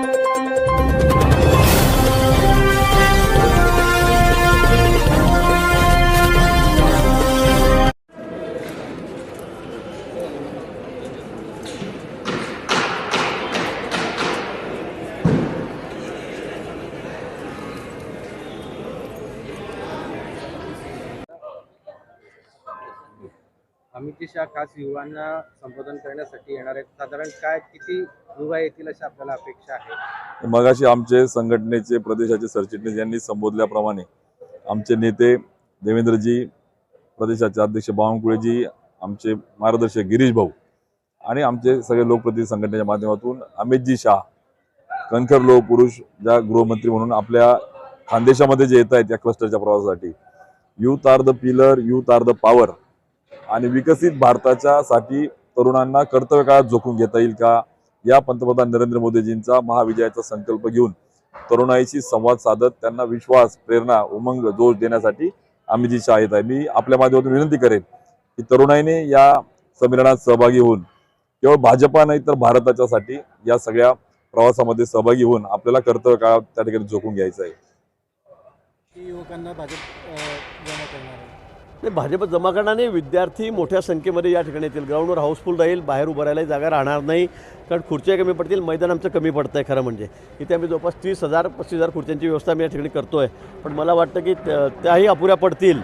Música Amit Shah खास युवांना संबोधन करण्यासाठी येणार आहेत. साधारण काय किती युवा येतील अशी आपल्याला अपेक्षा आहे? मगाशी आमचे संघटनेचे प्रदेशाचे सरचिटणीस यांनी संबोधल्याप्रमाणे आमचे नेते देवेंद्रजी प्रदेशाचे अध्यक्ष बावनकुळेजी आमचे मार्गदर्शक गिरीश भाऊ आणि आमचे सगळे लोकप्रतिनिधी संघटनेच्या माध्यमातून अमितजी शाह कणखर लोक पुरुष ज्या गृहमंत्री म्हणून आपल्या खानदेशामध्ये जे येत आहेत या क्लस्टरच्या प्रवासासाठी. Youth are the pillar youth are the power आणि विकसित भारताच्या साठी तरुणांना कर्तव्य काळात जोखून घेता येईल का? या पंतप्रधान नरेंद्र मोदीजींचा महाविजयाचा संकल्प घेऊन तरुणाईशी संवाद साधत त्यांना विश्वास प्रेरणा उमंग जोश देण्यासाठी आम्ही जी शाळेत आहे मी आपल्या माध्यमातून विनंती करेन की तरुणाईने या संमेलनात सहभागी होऊन केवळ भाजपा नाही तर भारताच्यासाठी या सगळ्या प्रवासामध्ये सहभागी होऊन आपल्याला कर्तव्य काळात त्या ठिकाणी झोकून घ्यायचं आहे. युवकांना भाजप नाही भाजप जमा विद्यार्थी मोठ्या संख्येमध्ये या ठिकाणी येतील. ग्राउंडवर हाऊसफुल राहील. बाहेर उभं राहायला जागा राहणार नाही. कारण खुर्च्या कमी पडतील. मैदान आमचं कमी पडतं आहे खरं म्हणजे. इथे आम्ही जवळपास तीस हजार पस्तीस हजार खुर्च्यांची व्यवस्था आम्ही या ठिकाणी करतो आहे पण मला वाटतं की त्याही अपुऱ्या पडतील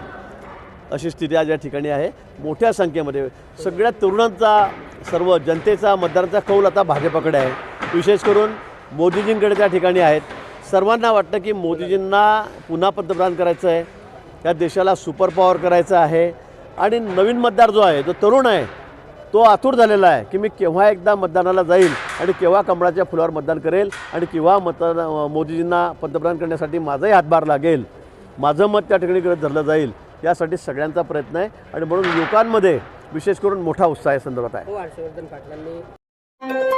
अशी स्थिती आज या ठिकाणी आहे. मोठ्या संख्येमध्ये. सगळ्या तरुणांचा सर्व जनतेचा मतदारांचा कौल आता भाजपाकडे आहे. विशेष करून मोदीजींकडे त्या ठिकाणी आहेत. सर्वांना वाटतं की मोदीजींना पुन्हा पंतप्रधान करायचं आहे. या देशाला सुपर पॉवर करायचं आहे. आणि नवीन मतदार जो आहे जो तरुण आहे तो आतुर झालेला आहे की मी केव्हा एकदा मतदानाला जाईल आणि केव्हा कमळाच्या फुलावर मतदान करेल आणि केव्हा मतदान मोदीजींना पंतप्रधान करण्यासाठी माझाही हातभार लागेल. माझं मत त्या ठिकाणी करत धरलं जाईल. यासाठी सगळ्यांचा प्रयत्न आहे आणि म्हणून लोकांमध्ये विशेष करून मोठा उत्साह या संदर्भात आहे. हो, हर्षवर्धन पाटलांनी.